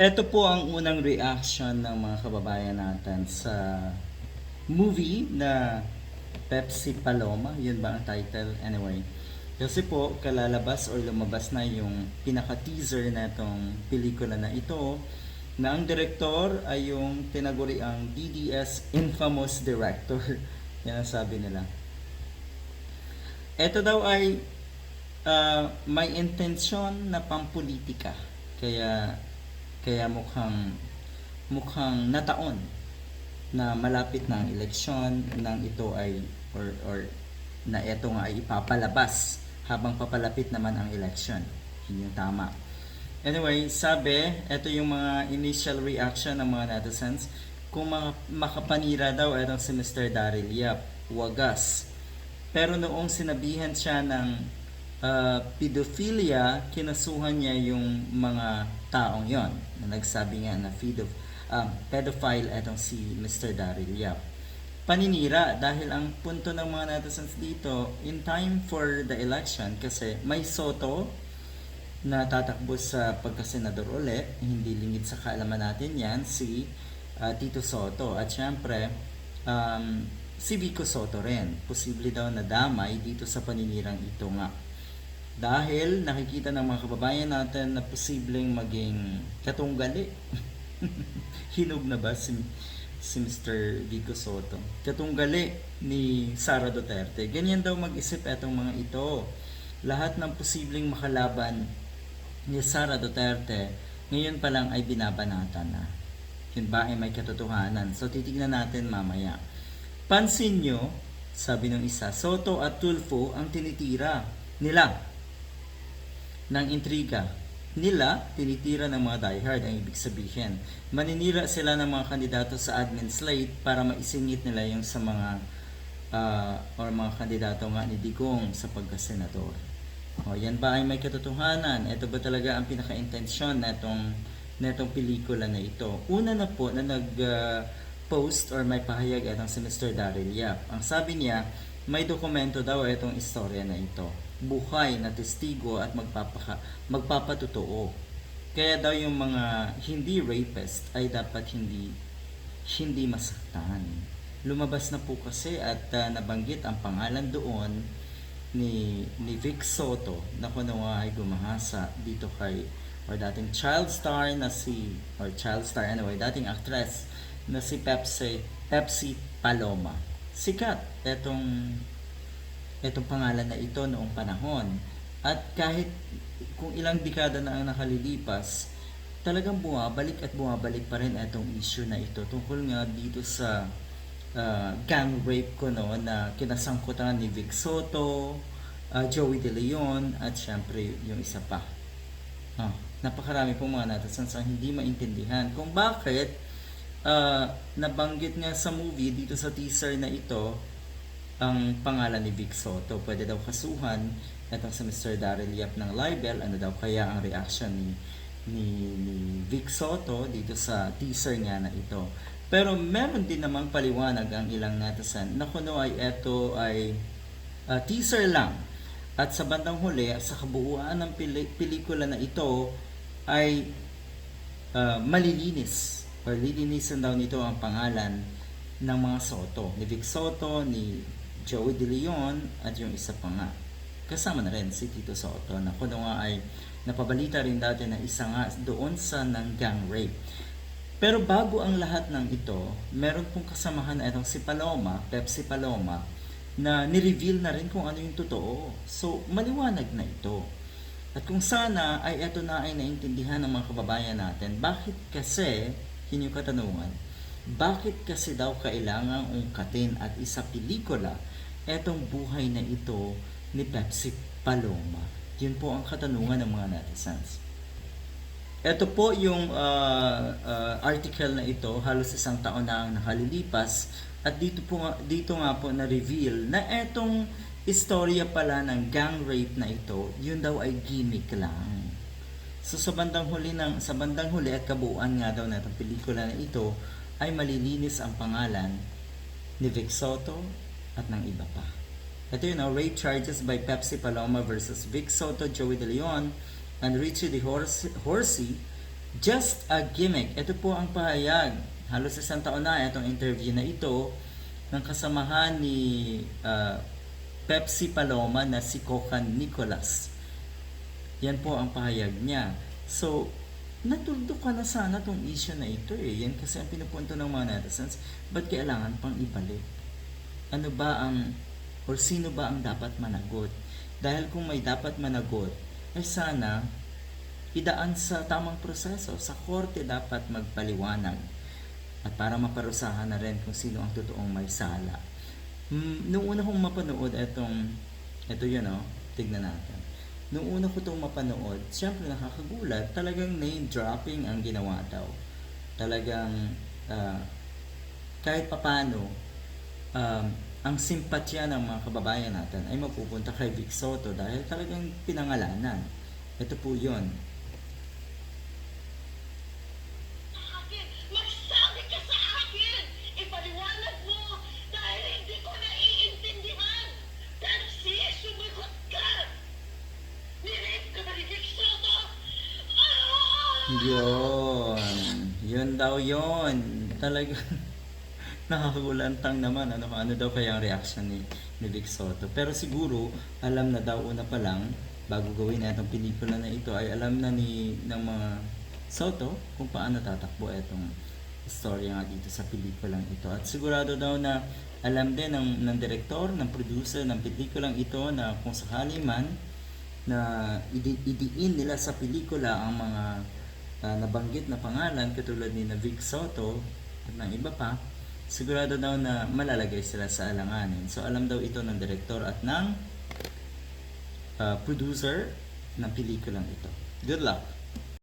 Ito po ang unang reaction ng mga kababayan natin sa movie na Pepsi Paloma. Yun ba ang title? Anyway. Kasi po, kalalabas or lumabas na yung pinaka-teaser na itong pelikula na ito na ang direktor ay yung tinaguri ang DDS Infamous Director. Yan ang sabi nila. Ito daw ay ah, may intensyon na pampolitika. Kaya kaya mukhang mukhang nataon na malapit na ang eleksyon nang ito ay or or na ito nga ay ipapalabas habang papalapit naman ang election. Yun yung tama. Anyway, sabi, ito yung mga initial reaction ng mga netizens. Kung mga makapanira daw, itong si Mr. Daryl Yap, wagas. Pero noong sinabihan siya ng uh, pedophilia, kinasuhan niya yung mga taong yon na nagsabi nga na pedo, um, pedophile itong si Mr. Daryl Yap. Paninira dahil ang punto ng mga netizens dito, in time for the election, kasi may soto na tatakbo sa pagkasenador uli, hindi lingid sa kaalaman natin yan, si uh, Tito Soto. At syempre, um, si Vico Soto rin. Posible daw na damay dito sa paninirang ito nga. Dahil nakikita ng mga kababayan natin na posibleng maging katunggali. Hinog na ba si, si Mr. Vico Soto? Katunggali ni Sara Duterte. Ganyan daw mag-isip etong mga ito. Lahat ng posibleng makalaban ni Sara Duterte, ngayon pa lang ay binabanatan na. Yun ba ay may katotohanan? So titignan natin mamaya. Pansin nyo, sabi ng isa, Soto at Tulfo ang tinitira nila ng intriga. Nila, tinitira ng mga diehard ang ibig sabihin. Maninira sila ng mga kandidato sa admin slate para maisingit nila yung sa mga ah, or mga kandidato nga ni Digong sa pagkasenador. O, yan ba ay may katotohanan? Ito ba talaga ang pinaka-intensyon na itong, na itong pelikula na ito? Una na po na nag-post or may pahayag itong si Mr. Daryl Yap. Ang sabi niya, may dokumento daw itong istorya na ito. Buhay na testigo at magpapaka, magpapatotoo. Kaya daw yung mga hindi rapist ay dapat hindi hindi masaktan. Lumabas na po kasi at ah, nabanggit ang pangalan doon ni ni Vic Soto na kuno nga ay gumahasa dito kay or dating child star na si or child star anyway dating actress na si Pepsi Pepsi Paloma sikat etong etong pangalan na ito noong panahon at kahit kung ilang dekada na ang nakalilipas talagang bumabalik at bumabalik pa rin itong issue na ito tungkol nga dito sa uh, gang rape ko no na kinasangkutan ni Vic Soto, uh, Joey De Leon at syempre yung isa pa. Ah, napakarami pong mga ang hindi maintindihan kung bakit uh, nabanggit nga sa movie dito sa teaser na ito ang pangalan ni Vic Soto. Pwede daw kasuhan itong sa Mr. Daryl Yap ng libel. Ano daw kaya ang reaction ni ni, ni Vic Soto dito sa teaser nga na ito. Pero meron din namang paliwanag ang ilang netizen na kuno ay ito ay ah, teaser lang. At sa bandang huli, sa kabuuan ng pili- pelikula na ito ay ah, malilinis or lilinisan daw nito ang pangalan ng mga Soto. Ni Vic Soto, ni Joey De Leon at yung isa pa nga. Kasama na rin si Tito Soto na kuno nga ay napabalita rin dati na isa nga doon sa ng gang rape. Pero bago ang lahat ng ito, meron pong kasamahan na itong si Paloma, Pepsi Paloma, na nireveal na rin kung ano yung totoo. So, maliwanag na ito. At kung sana ay ito na ay naintindihan ng mga kababayan natin, bakit kasi, yun yung katanungan, bakit kasi daw kailangan ungkatin at isa pelikula etong buhay na ito ni Pepsi Paloma? Yun po ang katanungan ng mga netizens. Ito po yung uh, uh, article na ito, halos isang taon na ang nakalilipas at dito po dito nga po na reveal na etong istorya pala ng gang rape na ito, yun daw ay gimmick lang. So sa bandang huli ng sa bandang huli at kabuuan nga daw na itong pelikula na ito ay malilinis ang pangalan ni Vic Soto at ng iba pa. Ito yun, oh, rape charges by Pepsi Paloma versus Vic Soto, Joey De Leon, and Richie De Horsi, Horsey Just a gimmick. Ito po ang pahayag. Halos isang taon na itong interview na ito ng kasamahan ni ah, Pepsi Paloma na si Kokan Nicolas. Yan po ang pahayag niya. So, natuldo ka na sana tong issue na ito eh. Yan kasi ang pinupunto ng mga netizens. Ba't kailangan pang ibalik? Ano ba ang, or sino ba ang dapat managot? Dahil kung may dapat managot, ay sana idaan sa tamang proseso. Sa korte dapat magpaliwanag. At para maparusahan na rin kung sino ang totoong may sala. Mm, nung una kong mapanood etong, eto yun oh, tignan natin. Nung una ko itong mapanood, siyempre nakakagulat, talagang name dropping ang ginawa daw. Talagang ah, kahit papano, um, ang simpatya ng mga kababayan natin ay mapupunta kay Vic Soto dahil talagang pinangalanan. Ito po yun. Yun. Yun daw yun. Talagang nakakagulantang naman ano ano daw kaya ang reaction ni ni Vic Soto. Pero siguro alam na daw una pa lang bago gawin itong pelikula na ito ay alam na ni ng mga Soto kung paano tatakbo itong story nga dito sa pelikulang ito. At sigurado daw na alam din ng, ng director, ng producer ng pelikulang ito na kung sakali man na idi- idiin nila sa pelikula ang mga ah, nabanggit na pangalan katulad ni Vic Soto at ng iba pa, sigurado daw na malalagay sila sa alanganin. So alam daw ito ng director at ng ah, producer ng pelikulang ito. Good luck!